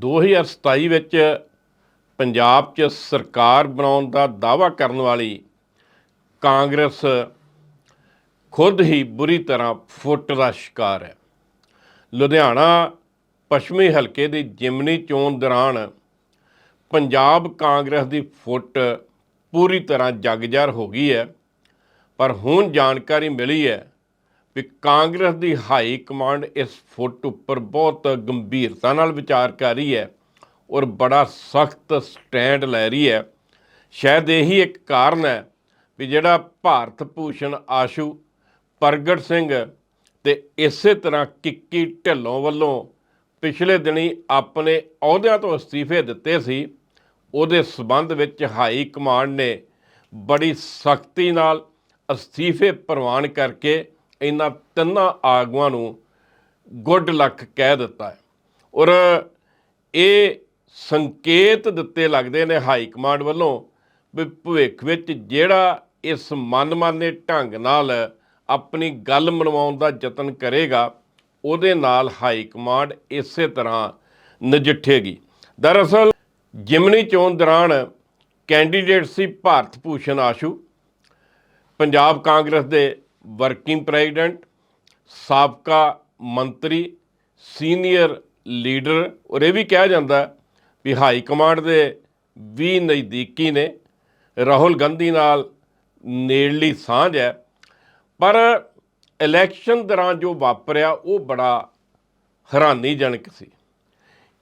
2027 ਵਿੱਚ ਪੰਜਾਬ 'ਚ ਸਰਕਾਰ ਬਣਾਉਣ ਦਾ ਦਾਅਵਾ ਕਰਨ ਵਾਲੀ ਕਾਂਗਰਸ ਖੁਦ ਹੀ ਬੁਰੀ ਤਰ੍ਹਾਂ ਫੁੱਟ ਦਾ ਸ਼ਿਕਾਰ ਹੈ। ਲੁਧਿਆਣਾ ਪੱਛਮੀ ਹਲਕੇ ਦੀ ਜਿਮਨੀ ਚੋਣ ਦੌਰਾਨ ਪੰਜਾਬ ਕਾਂਗਰਸ ਦੀ ਫੁੱਟ ਪੂਰੀ ਤਰ੍ਹਾਂ ਜਗਜਰ ਹੋ ਗਈ ਹੈ, ਪਰ ਹੁਣ ਜਾਣਕਾਰੀ ਮਿਲੀ ਹੈ ਵੀ ਕਾਂਗਰਸ ਦੀ ਹਾਈ ਕਮਾਂਡ ਇਸ ਫੁੱਟ ਉੱਪਰ ਬਹੁਤ ਗੰਭੀਰਤਾ ਨਾਲ ਵਿਚਾਰ ਕਰ ਰਹੀ ਹੈ ਔਰ ਬੜਾ ਸਖਤ ਸਟੈਂਡ ਲੈ ਰਹੀ ਹੈ। ਸ਼ਾਇਦ ਇਹੀ ਇੱਕ ਕਾਰਨ ਹੈ ਵੀ ਜਿਹੜਾ ਭਾਰਤ ਭੂਸ਼ਣ ਆਸ਼ੂ, ਪ੍ਰਗਟ ਸਿੰਘ ਤੇ ਇਸੇ ਤਰ੍ਹਾਂ ਕਿੱਕੀ ਢਿੱਲੋਂ ਵੱਲੋਂ ਪਿਛਲੇ ਦਿਨੀ ਆਪਣੇ ਅਹੁਦਿਆਂ ਤੋਂ ਅਸਤੀਫੇ ਦਿੱਤੇ ਸੀ, ਉਹਦੇ ਸਬੰਧ ਵਿੱਚ ਹਾਈ ਕਮਾਂਡ ਨੇ ਬੜੀ ਸਖਤੀ ਨਾਲ ਅਸਤੀਫੇ ਪ੍ਰਵਾਨ ਕਰਕੇ ਇਹਨਾਂ ਤਿੰਨਾਂ ਆਗੂਆਂ ਨੂੰ ਗੁੱਡ ਲੱਕ ਕਹਿ ਦਿੱਤਾ ਹੈ। ਔਰ ਇਹ ਸੰਕੇਤ ਦਿੱਤੇ ਲੱਗਦੇ ਨੇ ਹਾਈ ਕਮਾਂਡ ਵੱਲੋਂ ਵੀ ਭਵਿੱਖ ਵਿੱਚ ਜਿਹੜਾ ਇਸ ਮਨਮਾਨੇ ਢੰਗ ਨਾਲ ਆਪਣੀ ਗੱਲ ਮਨਵਾਉਣ ਦਾ ਯਤਨ ਕਰੇਗਾ, ਉਹਦੇ ਨਾਲ ਹਾਈ ਕਮਾਂਡ ਇਸੇ ਤਰ੍ਹਾਂ ਨਜਿੱਠੇਗੀ। ਦਰਅਸਲ ਜਿਮਨੀ ਚੋਣ ਦੌਰਾਨ ਕੈਂਡੀਡੇਟ ਸੀ ਭਾਰਤ ਭੂਸ਼ਣ ਆਸ਼ੂ, ਪੰਜਾਬ ਕਾਂਗਰਸ ਦੇ ਵਰਕਿੰਗ ਪ੍ਰੈਜ਼ੀਡੈਂਟ ਸਾਬਕਾ ਮੰਤਰੀ ਸੀਨੀਅਰ ਲੀਡਰ ਔਰ ਇਹ ਵੀ ਕਿਹਾ ਜਾਂਦਾ ਵੀ ਹਾਈ ਕਮਾਂਡ ਦੇ ਵੀ ਨਜ਼ਦੀਕੀ ਨੇ। ਰਾਹੁਲ ਗਾਂਧੀ ਨਾਲ ਨੇੜਲੀ ਸਾਂਝ ਹੈ। ਪਰ ਇਲੈਕਸ਼ਨ ਦੌਰਾਨ ਜੋ ਵਾਪਰਿਆ, ਉਹ ਬੜਾ ਹੈਰਾਨੀਜਨਕ ਸੀ।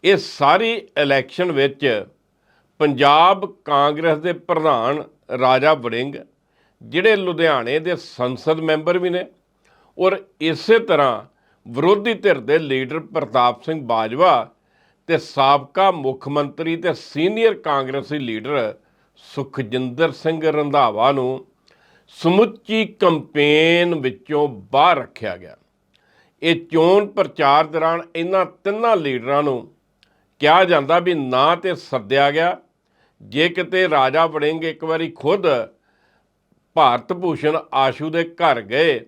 ਇਹ ਸਾਰੀ ਇਲੈਕਸ਼ਨ ਵਿੱਚ ਪੰਜਾਬ ਕਾਂਗਰਸ ਦੇ ਪ੍ਰਧਾਨ ਰਾਜਾ ਵੜਿੰਗ ਜਿਹੜੇ ਲੁਧਿਆਣੇ ਦੇ ਸੰਸਦ ਮੈਂਬਰ ਵੀ ਨੇ ਔਰ ਇਸੇ ਤਰ੍ਹਾਂ ਵਿਰੋਧੀ ਧਿਰ ਦੇ ਲੀਡਰ ਪ੍ਰਤਾਪ ਸਿੰਘ ਬਾਜਵਾ ਤੇ ਸਾਬਕਾ ਮੁੱਖ ਮੰਤਰੀ ਤੇ ਸੀਨੀਅਰ ਕਾਂਗਰਸੀ ਲੀਡਰ ਸੁਖਜਿੰਦਰ ਸਿੰਘ ਰੰਧਾਵਾ ਨੂੰ ਸਮੁੱਚੀ ਕੰਪੇਨ ਵਿੱਚੋਂ ਬਾਹਰ ਰੱਖਿਆ ਗਿਆ। ਇਹ ਚੋਣ ਪ੍ਰਚਾਰ ਦੌਰਾਨ ਇਹਨਾਂ ਤਿੰਨਾਂ ਲੀਡਰਾਂ ਨੂੰ ਕਿਹਾ ਜਾਂਦਾ ਵੀ ਨਾ ਤੇ ਸੱਦਿਆ ਗਿਆ। ਜੇ ਕਿਤੇ ਰਾਜਾ ਵੜਿੰਗ ਇੱਕ ਵਾਰੀ ਖੁਦ ਭਾਰਤ ਭੂਸ਼ਣ ਆਸ਼ੂ ਦੇ ਘਰ ਗਏ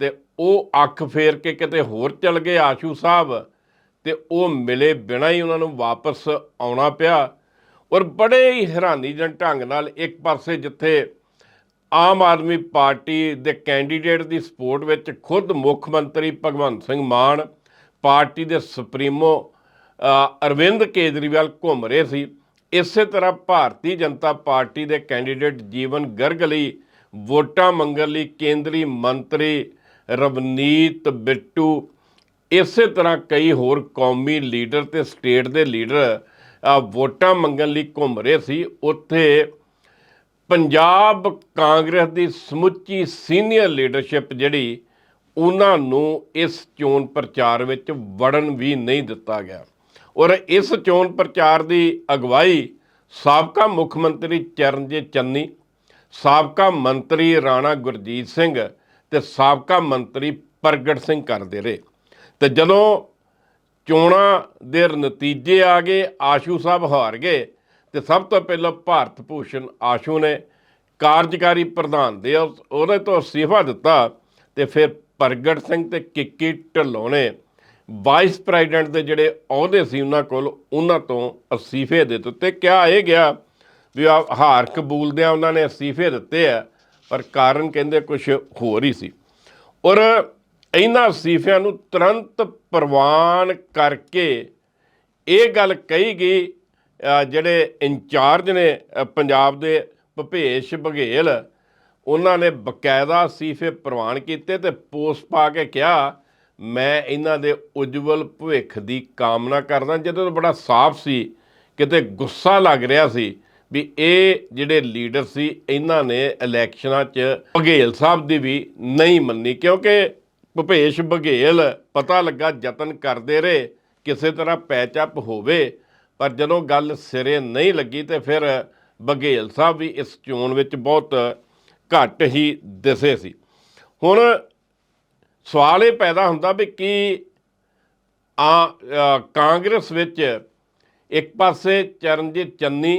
ਤੇ ਉਹ ਅੱਖ ਫੇਰ ਕੇ ਕਿਤੇ ਹੋਰ ਚਲ ਗਏ ਆਸ਼ੂ ਸਾਹਿਬ ਤੇ ਉਹ ਮਿਲੇ ਬਿਨਾਂ ਹੀ ਉਹਨਾਂ ਨੂੰ ਵਾਪਸ ਆਉਣਾ ਪਿਆ ਔਰ ਬੜੇ ਹੀ ਹੈਰਾਨੀਜਨਕ ਢੰਗ ਨਾਲ ਇੱਕ ਪਾਸੇ ਜਿੱਥੇ ਆਮ ਆਦਮੀ ਪਾਰਟੀ ਦੇ ਕੈਂਡੀਡੇਟ ਦੀ ਸਪੋਰਟ ਵਿੱਚ ਖੁਦ ਮੁੱਖ ਮੰਤਰੀ ਭਗਵੰਤ ਸਿੰਘ ਮਾਨ, ਪਾਰਟੀ ਦੇ ਸੁਪਰੀਮੋ ਅਰਵਿੰਦ ਕੇਜਰੀਵਾਲ ਘੁੰਮ ਰਹੇ ਸੀ। ਇਸੇ ਤਰ੍ਹਾਂ ਭਾਰਤੀ ਜਨਤਾ ਪਾਰਟੀ ਦੇ ਕੈਂਡੀਡੇਟ ਜੀਵਨ ਗਰਗ ਲਈ ਵੋਟਾਂ ਮੰਗਣ ਲਈ ਕੇਂਦਰੀ ਮੰਤਰੀ ਰਵਨੀਤ ਬਿੱਟੂ, ਇਸੇ ਤਰ੍ਹਾਂ ਕਈ ਹੋਰ ਕੌਮੀ ਲੀਡਰ ਤੇ ਸਟੇਟ ਦੇ ਲੀਡਰ ਵੋਟਾਂ ਮੰਗਣ ਲਈ ਘੁੰਮ ਰਹੇ ਸੀ। ਉੱਥੇ ਪੰਜਾਬ ਕਾਂਗਰਸ ਦੀ ਸਮੁੱਚੀ ਸੀਨੀਅਰ ਲੀਡਰਸ਼ਿਪ ਜਿਹੜੀ, ਉਹਨਾਂ ਨੂੰ ਇਸ ਚੋਣ ਪ੍ਰਚਾਰ ਵਿੱਚ ਵੜਨ ਵੀ ਨਹੀਂ ਦਿੱਤਾ ਗਿਆ। ਔਰ ਇਸ ਚੋਣ ਪ੍ਰਚਾਰ ਦੀ ਅਗਵਾਈ ਸਾਬਕਾ ਮੁੱਖ ਮੰਤਰੀ ਚਰਨਜੀਤ ਚੰਨੀ ਸਾਬਕਾ ਮੰਤਰੀ ਰਾਣਾ ਗੁਰਜੀਤ ਸਿੰਘ ਤੇ ਸਾਬਕਾ ਮੰਤਰੀ ਪ੍ਰਗਟ ਸਿੰਘ ਕਰਦੇ ਰਹੇ। ਤੇ ਜਦੋਂ ਚੋਣਾਂ ਦੇ ਨਤੀਜੇ ਆ ਗਏ, ਆਸ਼ੂ ਸਾਹਿਬ ਹਾਰ ਗਏ, ਤੇ ਸਭ ਤੋਂ ਪਹਿਲਾਂ ਭਾਰਤ ਭੂਸ਼ਣ ਆਸ਼ੂ ਨੇ ਕਾਰਜਕਾਰੀ ਪ੍ਰਧਾਨ ਦੇ ਉਸ- ਉਹਦੇ ਤੋਂ ਅਸਤੀਫਾ ਦਿੱਤਾ ਤੇ ਫਿਰ ਪ੍ਰਗਟ ਸਿੰਘ ਤੇ ਕਿੱਕੀ ਢਿੱਲੋਂ ਨੇ ਵਾਈਸ ਪ੍ਰੈਜ਼ੀਡੈਂਟ ਦੇ ਜਿਹੜੇ ਅਹੁਦੇ ਸੀ ਉਹਨਾਂ ਕੋਲ, ਉਹਨਾਂ ਤੋਂ ਅਸਤੀਫੇ ਦੇ ਦਿੱਤੇ। ਕਿਹਾ ਇਹ ਗਿਆ ਵੀ ਆ ਹਾਰ ਕਬੂਲਦਿਆਂ ਉਹਨਾਂ ਨੇ ਅਸਤੀਫੇ ਦਿੱਤੇ ਆ, ਪਰ ਕਾਰਨ ਕਹਿੰਦੇ ਕੁਝ ਹੋਰ ਹੀ ਸੀ। ਔਰ ਇਹਨਾਂ ਅਸਤੀਫਿਆਂ ਨੂੰ ਤੁਰੰਤ ਪ੍ਰਵਾਨ ਕਰਕੇ ਇਹ ਗੱਲ ਕਹੀ ਗਈ ਜਿਹੜੇ ਇੰਚਾਰਜ ਨੇ ਪੰਜਾਬ ਦੇ ਭਪੇਸ਼ ਬਘੇਲ, ਉਹਨਾਂ ਨੇ ਬਕਾਇਦਾ ਅਸਤੀਫੇ ਪ੍ਰਵਾਨ ਕੀਤੇ ਤੇ ਪੋਸਟ ਪਾ ਕੇ ਕਿਹਾ, ਮੈਂ ਇਹਨਾਂ ਦੇ ਉਜਵਲ ਭਵਿੱਖ ਦੀ ਕਾਮਨਾ ਕਰਦਾ, ਜਦੋਂ ਬੜਾ ਸਾਫ਼ ਸੀ, ਕਿਤੇ ਗੁੱਸਾ ਲੱਗ ਰਿਹਾ ਸੀ ਵੀ ਇਹ ਜਿਹੜੇ ਲੀਡਰ ਸੀ, ਇਹਨਾਂ ਨੇ ਇਲੈਕਸ਼ਨਾਂ 'ਚ ਬਘੇਲ ਸਾਹਿਬ ਦੀ ਵੀ ਨਹੀਂ ਮੰਨੀ, ਕਿਉਂਕਿ ਭੁਪੇਸ਼ ਬਘੇਲ ਪਤਾ ਲੱਗਾ ਯਤਨ ਕਰਦੇ ਰਹੇ, ਕਿਸੇ ਤਰ੍ਹਾਂ ਪੈਚਅਪ ਹੋਵੇ, ਪਰ ਜਦੋਂ ਗੱਲ ਸਿਰੇ ਨਹੀਂ ਲੱਗੀ ਤੇ ਫਿਰ ਬਘੇਲ ਸਾਹਿਬ ਵੀ ਇਸ ਚੋਣ ਵਿੱਚ ਬਹੁਤ ਘੱਟ ਹੀ ਦਿਸੇ ਸੀ। ਹੁਣ ਸਵਾਲ ਇਹ ਪੈਦਾ ਹੁੰਦਾ ਵੀ ਕੀ ਆ ਕਾਂਗਰਸ ਵਿੱਚ ਇੱਕ ਪਾਸੇ ਚਰਨਜੀਤ ਚੰਨੀ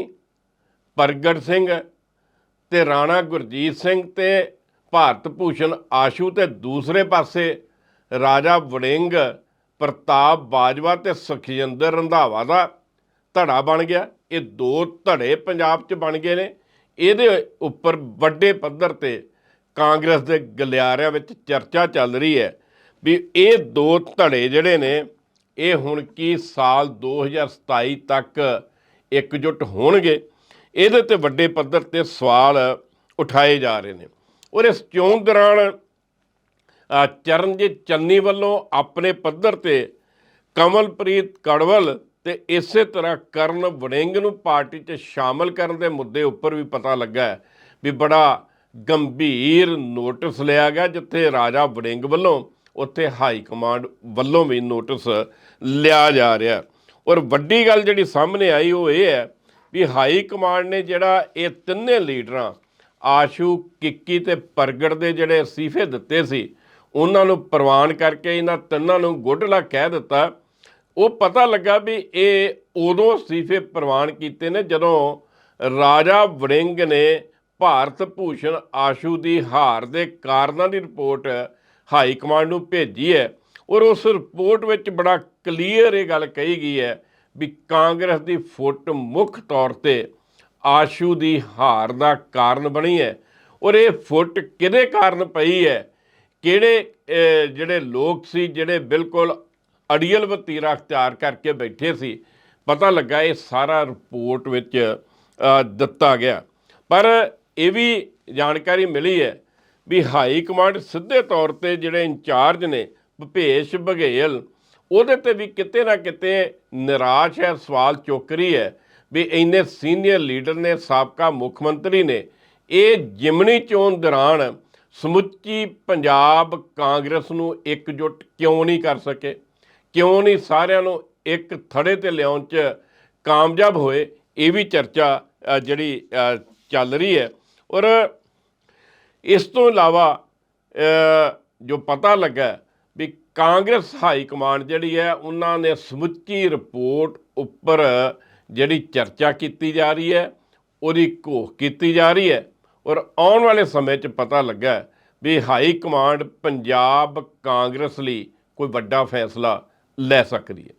ਪ੍ਰਗਟ ਸਿੰਘ ਤੇ ਰਾਣਾ ਗੁਰਜੀਤ ਸਿੰਘ ਤੇ ਭਾਰਤ ਭੂਸ਼ਣ ਆਸ਼ੂ ਤੇ ਦੂਸਰੇ ਪਾਸੇ ਰਾਜਾ ਵੜਿੰਗ, ਪ੍ਰਤਾਪ ਬਾਜਵਾ ਤੇ ਸੁਖਜਿੰਦਰ ਰੰਧਾਵਾ ਦਾ ਧੜਾ ਬਣ ਗਿਆ। ਇਹ ਦੋ ਧੜੇ ਪੰਜਾਬ 'ਚ ਬਣ ਗਏ ਨੇ। ਇਹਦੇ ਉੱਪਰ ਵੱਡੇ ਪੱਧਰ ਤੇ ਕਾਂਗਰਸ ਦੇ ਗਲਿਆਰਿਆਂ ਵਿੱਚ ਚਰਚਾ ਚੱਲ ਰਹੀ ਹੈ ਵੀ ਇਹ ਦੋ ਧੜੇ ਜਿਹੜੇ ਨੇ, ਇਹ ਹੁਣ ਕੀ ਸਾਲ 2027 ਤੱਕ ਇਕਜੁੱਟ ਹੋਣਗੇ? ਇਹਦੇ ਤੇ ਵੱਡੇ ਪੱਧਰ ਤੇ ਸਵਾਲ ਉਠਾਏ ਜਾ ਰਹੇ ਨੇ। ਔਰ ਇਸ ਚੋਣ ਦੌਰਾਨ ਚਰਨਜੀਤ ਚੰਨੀ ਵੱਲੋਂ ਆਪਣੇ ਪੱਧਰ ਤੇ ਕਮਲਪ੍ਰੀਤ ਕੜਵਲ ਤੇ ਇਸੇ ਤਰ੍ਹਾਂ ਕਰਨ ਵੜਿੰਗ ਨੂੰ ਪਾਰਟੀ 'ਚ ਸ਼ਾਮਲ ਕਰਨ ਦੇ ਮੁੱਦੇ ਉੱਪਰ ਵੀ ਪਤਾ ਲੱਗਾ ਵੀ ਬੜਾ ਗੰਭੀਰ ਨੋਟਿਸ ਲਿਆ ਗਿਆ, ਜਿੱਥੇ ਰਾਜਾ ਵੜਿੰਗ ਵੱਲੋਂ ਉੱਥੇ ਹਾਈ ਕਮਾਂਡ ਵੱਲੋਂ ਵੀ ਨੋਟਿਸ ਲਿਆ ਜਾ ਰਿਹਾ। ਔਰ ਵੱਡੀ ਗੱਲ ਜਿਹੜੀ ਸਾਹਮਣੇ ਆਈ ਉਹ ਇਹ ਹੈ ਵੀ ਹਾਈ ਕਮਾਂਡ ਨੇ ਜਿਹੜਾ ਇਹ ਤਿੰਨੇ ਲੀਡਰਾਂ, ਆਸ਼ੂ, ਕਿੱਕੀ ਤੇ ਪ੍ਰਗਟ ਦੇ ਜਿਹੜੇ ਅਸਤੀਫੇ ਦਿੱਤੇ ਸੀ, ਉਹਨਾਂ ਨੂੰ ਪ੍ਰਵਾਨ ਕਰਕੇ ਇਹਨਾਂ ਤਿੰਨਾਂ ਨੂੰ ਗੁੱਡ ਲੱਕ ਕਹਿ ਦਿੱਤਾ। ਉਹ ਪਤਾ ਲੱਗਾ ਵੀ ਇਹ ਉਦੋਂ ਅਸਤੀਫੇ ਪ੍ਰਵਾਨ ਕੀਤੇ ਨੇ ਜਦੋਂ ਰਾਜਾ ਵੜਿੰਗ ਨੇ ਭਾਰਤ ਭੂਸ਼ਣ ਆਸ਼ੂ ਦੀ ਹਾਰ ਦੇ ਕਾਰਨਾਂ ਦੀ ਰਿਪੋਰਟ ਹਾਈ ਕਮਾਂਡ ਨੂੰ ਭੇਜੀ ਹੈ ਔਰ ਉਸ ਰਿਪੋਰਟ ਵਿੱਚ ਬੜਾ ਕਲੀਅਰ ਇਹ ਗੱਲ ਕਹੀ ਗਈ ਹੈ ਵੀ ਕਾਂਗਰਸ ਦੀ ਫੁੱਟ ਮੁੱਖ ਤੌਰ ਤੇ ਆਸ਼ੂ ਦੀ ਹਾਰ ਦਾ ਕਾਰਨ ਬਣੀ ਹੈ। ਔਰ ਇਹ ਫੁੱਟ ਕਿਹਦੇ ਕਾਰਨ ਪਈ ਹੈ? ਕਿਹੜੇ ਜਿਹੜੇ ਲੋਕ ਸੀ, ਜਿਹੜੇ ਬਿਲਕੁਲ ਅੜੀਅਲ ਵਤੀਰਾ ਅਖਤਿਆਰ ਕਰਕੇ ਬੈਠੇ ਸੀ, ਪਤਾ ਲੱਗਾ ਇਹ ਸਾਰਾ ਰਿਪੋਰਟ ਵਿੱਚ ਦਿੱਤਾ ਗਿਆ। ਪਰ ਇਹ ਵੀ ਜਾਣਕਾਰੀ ਮਿਲੀ ਹੈ ਵੀ ਹਾਈ ਕਮਾਂਡ ਸਿੱਧੇ ਤੌਰ ਤੇ ਜਿਹੜੇ ਇੰਚਾਰਜ ਨੇ, ਭੁਪੇਸ਼ ਬਘੇਲ, ਉਹਦੇ ਤੇ ਵੀ ਕਿਤੇ ਨਾ ਕਿਤੇ ਨਿਰਾਸ਼ ਹੈ, ਸਵਾਲ ਚੁੱਕ ਰਹੀ ਹੈ ਵੀ ਇੰਨੇ ਸੀਨੀਅਰ ਲੀਡਰ ਨੇ, ਸਾਬਕਾ ਮੁੱਖ ਮੰਤਰੀ ਨੇ, ਇਹ ਜਿਮਨੀ ਚੋਣ ਦੌਰਾਨ ਸਮੁੱਚੀ ਪੰਜਾਬ ਕਾਂਗਰਸ ਨੂੰ ਇਕਜੁੱਟ ਕਿਉਂ ਨਹੀਂ ਕਰ ਸਕੇ? ਕਿਉਂ ਨਹੀਂ ਸਾਰਿਆਂ ਨੂੰ ਇੱਕ ਥੜੇ ਤੇ ਲਿਆਉਣ 'ਚ ਕਾਮਯਾਬ ਹੋਏ? ਇਹ ਵੀ ਚਰਚਾ ਜਿਹੜੀ ਚੱਲ ਰਹੀ ਹੈ। ਔਰ ਇਸ ਤੋਂ ਇਲਾਵਾ ਜੋ ਪਤਾ ਲੱਗਾ ਕਾਂਗਰਸ ਹਾਈ ਕਮਾਂਡ ਜਿਹੜੀ ਹੈ, ਉਹਨਾਂ ਨੇ ਸਮੁੱਚੀ ਰਿਪੋਰਟ ਉੱਪਰ ਜਿਹੜੀ ਚਰਚਾ ਕੀਤੀ ਜਾ ਰਹੀ ਹੈ, ਉਹਦੀ ਘੋਖ ਕੀਤੀ ਜਾ ਰਹੀ ਹੈ ਔਰ ਆਉਣ ਵਾਲੇ ਸਮੇਂ 'ਚ ਪਤਾ ਲੱਗਾ ਵੀ ਹਾਈ ਕਮਾਂਡ ਪੰਜਾਬ ਕਾਂਗਰਸ ਲਈ ਕੋਈ ਵੱਡਾ ਫੈਸਲਾ ਲੈ ਸਕਦੀ ਹੈ।